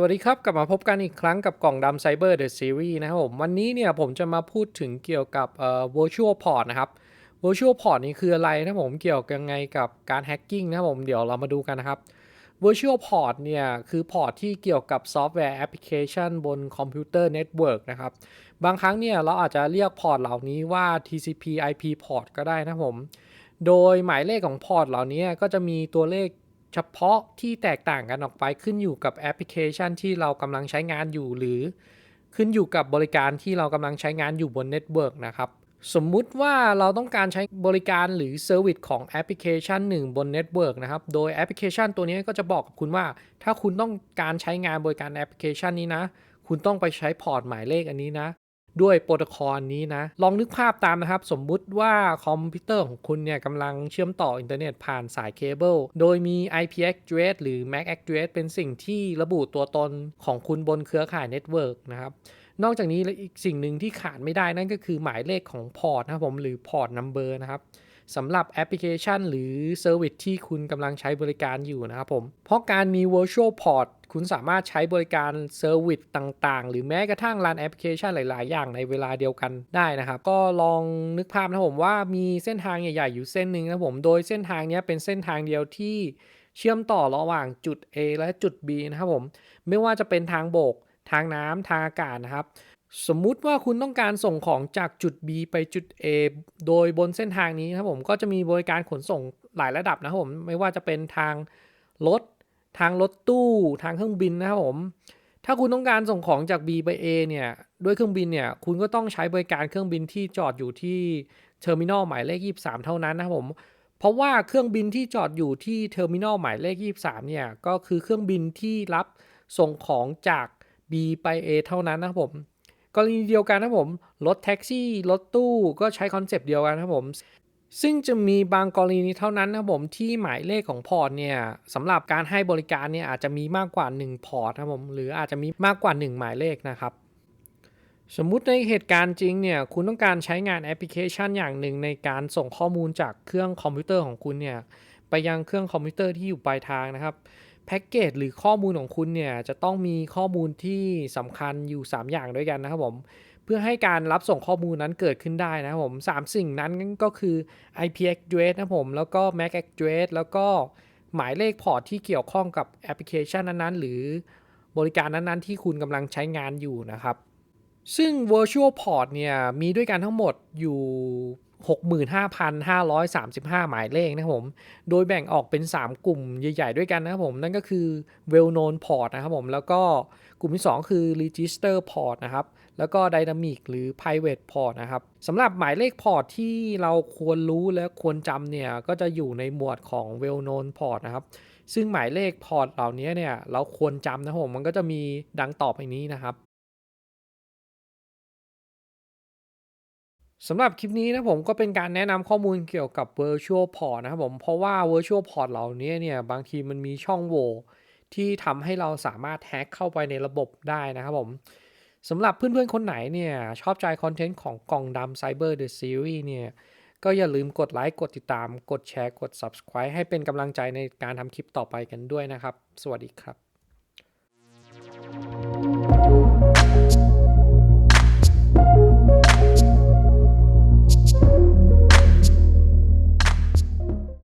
วัสดีครับ กลับมาพบกันอีกครั้งกับกล่องดำไซเบอร์เดอะซีรีส์นะครับผม วันนี้เนี่ยผมจะมาพูดถึงเกี่ยวกับเอ่อ virtual port นะครับ virtual port นี่คืออะไรนะผมเกี่ยวกันไงกับการแฮกกิ้งนะผมเดี๋ยวเรามาดูกันนะครับ virtual port เนี่ยคือพอร์ตที่เกี่ยวกับซอฟต์แวร์แอปพลิเคชันบนคอมพิวเตอร์เน็ตเวิร์กนะครับ บางครั้งเนี่ยเราอาจจะเรียกพอร์ตเหล่านี้ว่า TCP IP port ก็ได้นะผม โดยหมายเลขของพอร์ตเหล่านี้ก็จะมีตัวเลข เฉพาะที่แตกต่างกันออกไปขึ้นอยู่กับแอปพลิเคชันที่เรากำลังใช้งานอยู่ หรือขึ้นอยู่กับบริการที่เรากำลังใช้งานอยู่บนเน็ตเวิร์กนะครับ สมมุติว่าเราต้องการใช้บริการหรือเซอร์วิสของแอปพลิเคชันหนึ่งบนเน็ตเวิร์กนะครับ โดยแอปพลิเคชันตัวนี้ก็จะบอกกับคุณว่า ถ้าคุณต้องการใช้งานบริการแอปพลิเคชันนี้นะ คุณต้องไปใช้พอร์ตหมายเลขอันนี้นะ ด้วยโปรโตคอลนี้นะ ลองนึกภาพตามนะครับ สมมุติว่าคอมพิวเตอร์ของคุณเนี่ยกำลังเชื่อมต่ออินเทอร์เน็ตผ่านสายเคเบิล โดยมี IP address หรือ MAC address เป็นสิ่งที่ระบุตัวตนของคุณบนเครือข่ายเน็ตเวิร์กนะครับนอกจากนี้อีกสิ่งหนึ่งที่ขาดไม่ได้นั่นก็คือหมายเลขของพอร์ตนะครับผมหรือพอร์ตนัมเบอร์นะครับ สำหรับแอปพลิเคชัน หรือเซอร์วิสที่คุณกำลังใช้บริการอยู่นะครับผม เพราะการมี virtual port คุณสามารถใช้บริการเซอร์วิสต่างๆ หรือแม้กระทั่งรันแอปพลิเคชันหลาย ๆ อย่างในเวลาเดียวกันได้นะครับ ก็ลองนึกภาพนะผมว่ามีเส้นทางใหญ่ ๆ อยู่เส้นหนึ่งนะผม โดยเส้นทางนี้เป็นเส้นทางเดียวที่เชื่อมต่อระหว่างจุด A และจุด B นะครับผม ไม่ว่าจะเป็นทางบก ทางน้ำทางอากาศนะครับ สมมุติว่าคุณต้องการส่งของจากจุด B ไปจุด A โดยบนเส้นทางนี้นะครับผมก็จะมีบริการขนส่งหลายระดับนะครับผมไม่ว่าจะเป็นทางรถทางรถตู้ทางเครื่องบินนะครับผม ถ้าคุณต้องการส่งของจาก B ไป A เนี่ยด้วยเครื่องบินเนี่ยคุณก็ต้องใช้บริการเครื่องบินที่จอดอยู่ที่เทอร์มินอลหมายเลข 23 เท่านั้นนะครับผมเพราะว่าเครื่องบินที่จอดอยู่ที่เทอร์มินอลหมายเลข 23 เนี่ยก็คือเครื่องบินที่รับส่งของจาก B ไป A เท่านั้นนะครับผม กรณีเดียวกันนะผม รถแท็กซี่ รถตู้ก็ใช้คอนเซปต์เดียวกันนะครับผม ซึ่งจะมีบางกรณีเท่านั้นนะผมที่หมายเลขของพอร์ตเนี่ยสำหรับการให้บริการเนี่ยอาจจะมีมากกว่า 1 พอร์ตนะผมหรืออาจจะมีมากกว่า 1 หมายเลขนะครับสมมุติในเหตุการณ์จริงเนี่ยคุณต้องการใช้งานแอปพลิเคชันอย่างหนึ่งในการส่งข้อมูลจากเครื่องคอมพิวเตอร์ของคุณเนี่ยไปยังเครื่องคอมพิวเตอร์ที่อยู่ปลายทางนะครับ แพ็กเกจหรือข้อมูลของคุณเนี่ยจะต้องมีข้อมูลที่สำคัญอยู่ 3 อย่างด้วยกันนะครับผม เพื่อให้การรับส่งข้อมูลนั้นเกิดขึ้นได้นะครับผม 3 สิ่งนั้นก็คือ IP address นะครับผม แล้วก็ MAC address แล้วก็หมายเลขพอร์ตที่เกี่ยวข้องกับแอปพลิเคชันนั้นๆ หรือบริการนั้นๆ ที่คุณกำลังใช้งานอยู่นะครับ ซึ่ง virtual port เนี่ยมีด้วยกันทั้งหมดอยู่ 65,535 หมายเลขนะครับผม โดยแบ่งออกเป็น 3 กลุ่มใหญ่ ๆ ด้วยกันนะครับผม นั่นก็คือ well known port นะครับผม แล้วก็กลุ่มที่ 2 คือ register port นะครับ แล้วก็ dynamic หรือ private port นะครับ สำหรับหมายเลขพอร์ตที่เราควรรู้และควรจำเนี่ย ก็จะอยู่ในหมวดของ well known port นะครับ ซึ่งหมายเลขพอร์ตเหล่านี้เนี่ย เราควรจำนะครับผม มันก็จะมีดังต่อไปนี้นะครับ สำหรับคลิปนี้นะผมก็เป็นการแนะนำข้อมูลเกี่ยวกับ virtual port นะครับผม เพราะว่า virtual port เหล่านี้เนี่ยบางทีมันมีช่องโหว่ที่ทำให้เราสามารถแฮ็กเข้าไปในระบบได้นะครับผมสำหรับเพื่อนๆ คนไหนเนี่ยชอบใจคอนเทนต์ของกล่องดำ Cyber The Series เนี่ยก็อย่าลืมกดไลค์กดติดตาม กดแชร์กด Subscribe ให้เป็นกำลังใจในการทำคลิปต่อไปกันด้วยนะครับ สวัสดีครับ